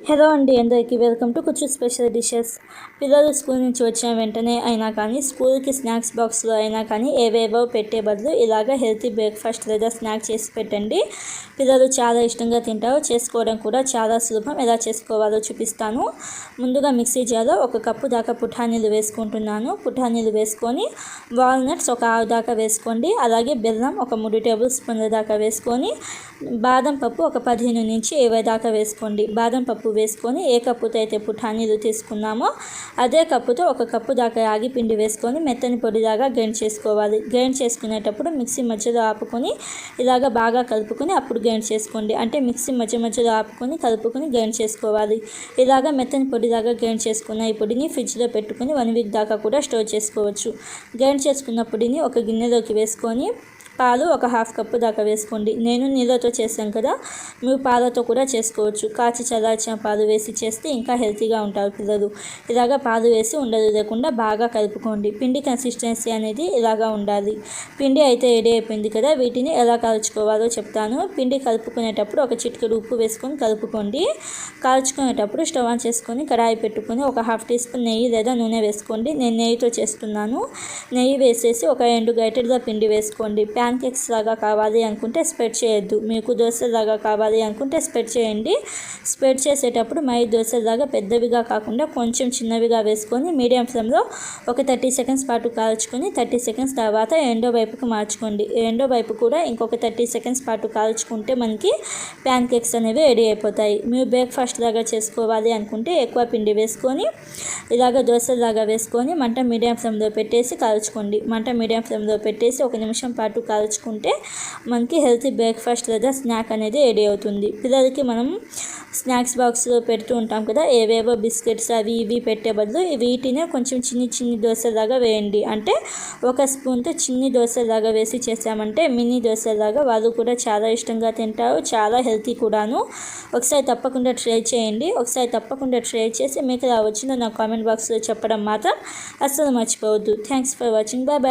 Hello అండి అందరికీ welcome to కొంచెం స్పెషల్ డిషెస్. పిల్లలు స్కూల్ నుంచి వచ్చిన వెంటనే అయినా కానీ స్కూల్కి స్నాక్స్ బాక్స్లో అయినా కానీ ఏవేవో పెట్టే బదులు ఇలాగ హెల్తీ బ్రేక్ఫాస్ట్ లేదా స్నాక్ చేసి పెట్టండి. పిల్లలు చాలా ఇష్టంగా తింటారు. చేసుకోవడం కూడా చాలా సులభం. ఎలా చేసుకోవాలో చూపిస్తాను. ముందుగా మిక్సీ జార్లో ఒక కప్పు దాకా పుఠానీలు వేసుకుంటున్నాను. పుఠానీలు వేసుకొని వాల్నట్స్ ఒక ఆరు దాకా వేసుకోండి. అలాగే బెల్లం ఒక మూడు టేబుల్ స్పూన్ల దాకా వేసుకొని బాదం పప్పు ఒక పదిహేను నుంచి ఇరవై దాకా వేసుకోండి. బాదం పప్పు వేసుకొని ఏ కప్పుతో అయితే పుఠానీలు తీసుకున్నామో అదే కప్పుతో ఒక కప్పు దాకా రాగి పిండి వేసుకొని మెత్తని పొడిలాగా గ్రైండ్ చేసుకోవాలి. గ్రైండ్ చేసుకునేటప్పుడు మిక్సీ మధ్యలో ఆపుకొని ఇలాగ బాగా కలుపుకొని అప్పుడు గ్రైండ్ చేసుకోండి. అంటే మిక్సీ మధ్య మధ్యలో ఆపుకొని కలుపుకొని గ్రైండ్ చేసుకోవాలి. ఇలాగ మెత్తని పొడిలాగా గ్రైండ్ చేసుకున్న ఈ పొడిని ఫ్రిడ్జ్లో పెట్టుకొని వన్ వీక్ దాకా కూడా స్టోర్ చేసుకోవచ్చు. గ్రైండ్ చేసుకున్న పొడిని ఒక గిన్నెలోకి వేసుకొని పాలు ఒక హాఫ్ కప్పు దాకా వేసుకోండి. నేను నీళ్ళతో చేశాను కదా మీరు పాలతో కూడా చేసుకోవచ్చు. కాచి చల్లార్చిన పాలు వేసి చేస్తే ఇంకా హెల్తీగా ఉంటారు పిల్లలు. ఇలాగా పాలు వేసి ఉండదు లేకుండా బాగా కలుపుకోండి. పిండి కన్సిస్టెన్సీ అనేది ఇలాగా ఉండాలి. పిండి అయితే రెడీ అయిపోయింది కదా వీటిని ఎలా కాల్చుకోవాలో చెప్తాను. పిండి కలుపుకునేటప్పుడు ఒక చిటికెడు ఉప్పు వేసుకొని కలుపుకోండి. కాల్చుకునేటప్పుడు స్టవ్ ఆన్ చేసుకొని కడాయి పెట్టుకొని ఒక హాఫ్ టీ స్పూన్ నెయ్యి లేదా నూనె వేసుకోండి. నేను నెయ్యితో చేస్తున్నాను. నెయ్యి వేసేసి ఒక రెండు గైటెడ్గా పిండి వేసుకోండి. ప్యాన్ ప్యాన్ కేక్స్ లాగా కావాలి అనుకుంటే స్ప్రెడ్ చేయొద్దు. మీకు దోశలాగా కావాలి అనుకుంటే స్ప్రెడ్ చేయండి. స్ప్రెడ్ చేసేటప్పుడు మై దోశలాగా పెద్దవిగా కాకుండా కొంచెం చిన్నవిగా వేసుకొని మీడియం ఫ్లేమ్లో ఒక థర్టీ సెకండ్స్ పాటు కాల్చుకొని థర్టీ సెకండ్స్ తర్వాత ఎండో వైపుకు మార్చుకోండి. ఎండో వైపు కూడా ఇంకొక థర్టీ సెకండ్స్ పాటు కాల్చుకుంటే మనకి ప్యాన్ కేక్స్ అనేవి రెడీ అయిపోతాయి. మీరు బ్రేక్ఫాస్ట్ లాగా చేసుకోవాలి అనుకుంటే ఎక్కువ పిండి వేసుకొని ఇలాగ దోశలాగా వేసుకొని మంట మీడియం ఫ్లేమ్లో పెట్టేసి కాల్చుకోండి. మంట మీడియం ఫ్లేమ్లో పెట్టేసి ఒక నిమిషం పాటు కాల్చుకుంటే మనకి హెల్తీ బ్రేక్ఫాస్ట్ లేదా స్నాక్ అనేది రెడీ అవుతుంది. పిల్లలకి మనం స్నాక్స్ బాక్స్లో పెడుతూ ఉంటాం కదా ఏవేవో బిస్కెట్స్ అవి ఇవి పెట్టే బదులు వీటినే కొంచెం చిన్ని చిన్ని దోశలాగా వేయండి. అంటే ఒక స్పూన్తో చిన్ని దోశలాగా వేసి చేసామంటే మినీ దోశలాగా వాళ్ళు కూడా చాలా ఇష్టంగా తింటారు చాలా హెల్తీ కూడాను. ఒకసారి తప్పకుండా ట్రై చేయండి. ఒకసారి తప్పకుండా ట్రై చేసి మీకు అలా వచ్చిందో నా కామెంట్ బాక్స్లో చెప్పడం మాత్రం అస్సలు మర్చిపోవద్దు. Thanks for watching. Bye bye.